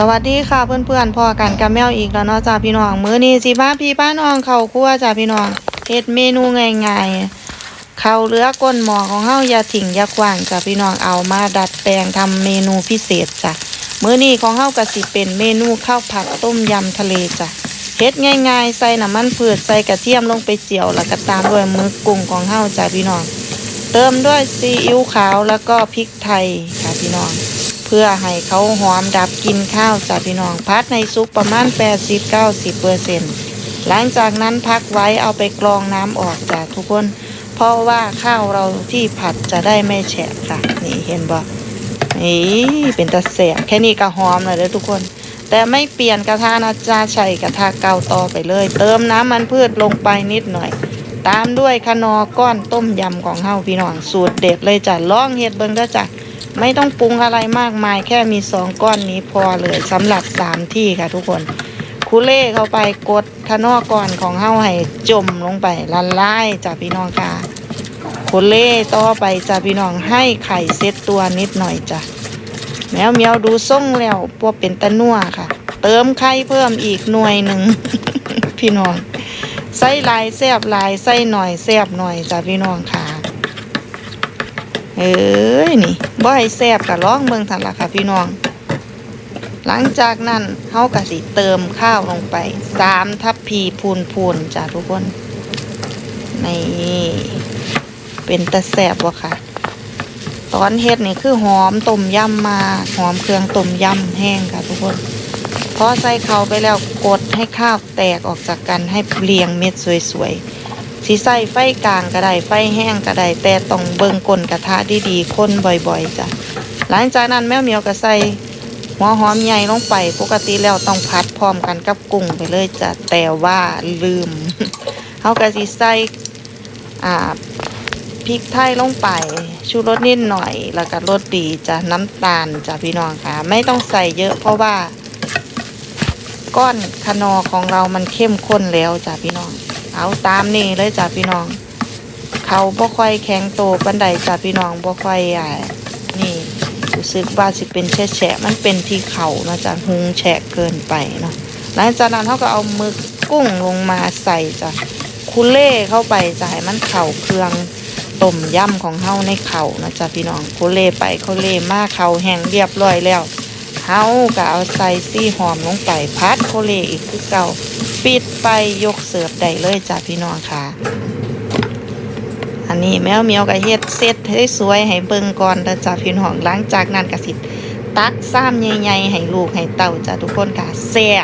สวัสดีค่ะเพื่อนๆพ่อกันกับแมวอีกแล้วเนาะจ้าพี่น้องมื้อนี้สิบ้าพี่ป้าน้องเข้าครัวจ้าพี่น้องเฮ็ดเมนูง่ายๆข้าวเลือก้นหม้อของเฮาอย่าทิ้งอย่าขว้างจ้าพี่น้องเอามาดัดแปลงทำเมนูพิเศษจ้ะมื้อนี้ของเฮาก็สิเป็นเมนูข้าวผัดต้มยำทะเลจ้ะเฮ็ดง่ายๆใส่น้ำมันพืชใส่กระเทียมลงไปเจียวแล้วก็ตามด้วยมึกกุ้งของเฮาจ้าพี่น้อง เติมด้วยซีอิ๊วขาวแล้วก็พริกไทยค่ะพี่น้อง เพื่อให้เขาหอมดับกินข้าวจ้ะพี่น้องพัดในซุปประมาณ 80-90เปอร์เซ็นต์หลังจากนั้นพักไว้เอาไปกรองน้ำออกจ้ะทุกคน เพราะว่าข้าวเราที่ผัดจะได้ไม่แฉะค่ะ นี่เห็นบ่นี่เป็นตะแสบแค่นี้ก็หอมเลยเด้อทุกคน แต่ไม่เปลี่ยนกระทะนะจ๊ะใช้กระทะเก่าต่อไปเลย เติมน้ำมันพืชลงไปนิดหน่อย ตามด้วยคะนอก้อนต้มยำของเฮาพี่น้องสูตรเด็ดเลยจ้ะลองเฮ็ดเบิ่งเด้อจ้ะ ไม่ต้องปรุงอะไรมากมาย แค่มีสองก้อนนี้พอเลยสำหรับสามที่ค่ะทุกคนคุเล่เข้าไปกดทะนอก่อนของเฮาให้จมลงไปละลายจ้ะพี่น้องค่ะคุเล่ต่อไปจ้ะพี่น้องให้ไข่เซตตัวนิดหน่อยจ้ะแมวเมียวดูส่งแล้วพวกเป็นตะนัวค่ะ เติมไข่เพิ่มอีกหน่วยหนึ่งพี่น้องใส่ลายแซบลายใส่หน่อยแซบหน่อยจ้ะพี่น้องค่ะ เอ้ยนี่บ่ให้แซ่บกะร้องเมืองทันละค่ะพี่น้อง หลังจากนั้นเฮากะสิเติมข้าวลงไปสามทัพพีพูนพูนจ้ะทุกคนนี่เป็นตะแซบวะค่ะ ตอนเฮ็ดนี่คือหอมต้มยำมาหอมเครื่องต้มยำแห้งค่ะทุกคนพอใส่เข้าไปแล้วกดให้ข้าวแตกออกจากกันให้เรียงเม็ดสวยๆ สิใส่ไฟกลางก็ได้ไฟแห้งก็ได้แต่ต้องเบิ่งก้นกระทะดีๆคนบ่อยๆจ้ะหลังจากนั้นแม่เหมียวก็ใส่หัวหอมใหญ่ลงไปปกติแล้วต้องพัดพร้อมกันกับกุ้งไปเลยจ้ะแต่ว่าลืมเฮาก็สิใส่อ่าพริกไทยลงไปชูรสนิดหน่อย แล้วก็รสดีจ้ะน้ำตาลจ้ะพี่น้องค่ะ ไม่ต้องใส่เยอะเพราะว่า ก้อนคนอของเรามันเข้มข้นแล้วจ้ะพี่น้อง เอาตามนี่เลยจ้ะพี่น้อง เขาบ่ค่อยแข็งโตปันใดจ้ะพี่น้องบ่ค่อยอ่านี่รู้สึกว่าสิเป็นแฉะมันเป็นที่เขานะจ้ะหุงแฉะเกินไปเนาะหลังจากนั้นเขาก็เอาหมึกกุ้งลงมาใส่จ้ะคุเล่เข้าไปจ้ะให้มันเข่าเครื่องต้มยำของเฮาในเข่านะจ้ะพี่น้องคุเล่ไปคุเล่มาเข่าแห้งเรียบร้อยแล้วเฮาก็เอาใส่ซี่หอมลงไปพัดโคเลอีกคือเก่า ปิดไปยกเสิร์ฟได้เลยจ้ะพี่น้องค่ะ อันนี้แมวเมียวก็เฮ็ดเสร็จให้สวยให้เบิ่งก่อนเด้อจ้ะพี่น้องหลังจากนั้นก็สิตักซ้ำใหญ่ๆให้ลูกให้เต่าจ้ะทุกคนค่ะแซ่บ